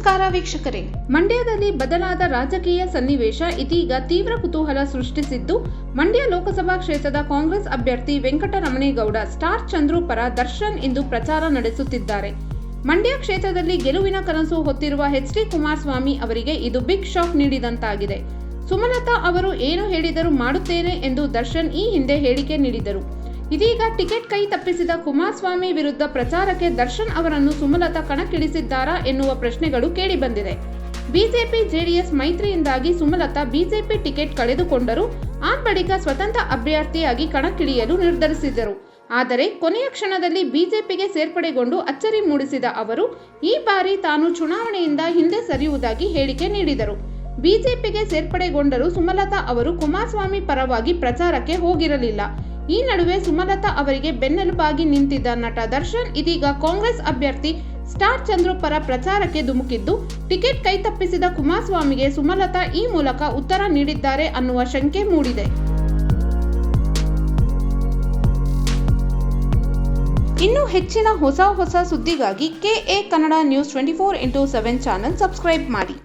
ನಮಸ್ಕಾರ ವೀಕ್ಷಕರೇ. ಮಂಡ್ಯದಲ್ಲಿ ಬದಲಾದ ರಾಜಕೀಯ ಸನ್ನಿವೇಶ ಇದೀಗ ತೀವ್ರ ಕುತೂಹಲ ಸೃಷ್ಟಿಸಿದ್ದು, ಮಂಡ್ಯ ಲೋಕಸಭಾ ಕ್ಷೇತ್ರದ ಕಾಂಗ್ರೆಸ್ ಅಭ್ಯರ್ಥಿ ವೆಂಕಟರಮಣೇಗೌಡ, ಸ್ಟಾರ್ ಚಂದ್ರು ಪರ ದರ್ಶನ್ ಇಂದು ಪ್ರಚಾರ ನಡೆಸುತ್ತಿದ್ದಾರೆ. ಮಂಡ್ಯ ಕ್ಷೇತ್ರದಲ್ಲಿ ಗೆಲುವಿನ ಕನಸು ಹೊತ್ತಿರುವ ಎಚ್ ಡಿ ಕುಮಾರಸ್ವಾಮಿ ಅವರಿಗೆ ಇದು ಬಿಗ್ ಶಾಕ್ ನೀಡಿದಂತಾಗಿದೆ. ಸುಮಲತಾ ಅವರು ಏನು ಹೇಳಿದರೂ ಮಾಡುತ್ತೇನೆ ಎಂದು ದರ್ಶನ್ ಈ ಹಿಂದೆ ಹೇಳಿಕೆ ನೀಡಿದರು. ಇದೀಗ ಟಿಕೆಟ್ ಕೈ ತಪ್ಪಿಸಿದ ಕುಮಾರಸ್ವಾಮಿ ವಿರುದ್ಧ ಪ್ರಚಾರಕ್ಕೆ ದರ್ಶನ್ ಅವರನ್ನು ಸುಮಲತಾ ಕಣಕ್ಕಿಳಿಸಿದ್ದಾರಾ ಎನ್ನುವ ಪ್ರಶ್ನೆಗಳು ಕೇಳಿಬಂದಿದೆ. ಬಿಜೆಪಿ, ಜೆಡಿಎಸ್ ಮೈತ್ರಿಯಿಂದಾಗಿ ಸುಮಲತಾ ಬಿಜೆಪಿ ಟಿಕೆಟ್ ಕಳೆದುಕೊಂಡರು. ಆ ಬಳಿಕ ಸ್ವತಂತ್ರ ಅಭ್ಯರ್ಥಿಯಾಗಿ ಕಣಕ್ಕಿಳಿಯಲು ನಿರ್ಧರಿಸಿದ್ದರು. ಆದರೆ ಕೊನೆಯ ಕ್ಷಣದಲ್ಲಿ ಬಿಜೆಪಿಗೆ ಸೇರ್ಪಡೆಗೊಂಡು ಅಚ್ಚರಿ ಮೂಡಿಸಿದ ಅವರು, ಈ ಬಾರಿ ತಾನು ಚುನಾವಣೆಯಿಂದ ಹಿಂದೆ ಸರಿಯುವುದಾಗಿ ಹೇಳಿಕೆ ನೀಡಿದರು. ಬಿಜೆಪಿಗೆ ಸೇರ್ಪಡೆಗೊಂಡರೂ ಸುಮಲತಾ ಅವರು ಕುಮಾರಸ್ವಾಮಿ ಪರವಾಗಿ ಪ್ರಚಾರಕ್ಕೆ ಹೋಗಿರಲಿಲ್ಲ. ಈ ನಡುವೆ ಸುಮಲತಾ ಅವರಿಗೆ ಬೆನ್ನೆಲುಬಾಗಿ ನಿಂತಿದ್ದ ನಟ ದರ್ಶನ್, ಇದೀಗ ಕಾಂಗ್ರೆಸ್ ಅಭ್ಯರ್ಥಿ ಸ್ಟಾರ್ ಚಂದ್ರು ಪರ ಪ್ರಚಾರಕ್ಕೆ ಧುಮುಕಿದ್ದು, ಟಿಕೆಟ್ ಕೈ ತಪ್ಪಿಸಿದ ಕುಮಾರಸ್ವಾಮಿಗೆ ಸುಮಲತಾ ಈ ಮೂಲಕ ಉತ್ತರ ನೀಡಿದ್ದಾರೆ ಅನ್ನುವ ಶಂಕೆ ಮೂಡಿದೆ. ಇನ್ನು ಹೆಚ್ಚಿನ ಹೊಸ ಹೊಸ ಸುದ್ದಿಗಾಗಿ KA Kannada news twenty four into seven channel subscribe ಮಾಡಿ.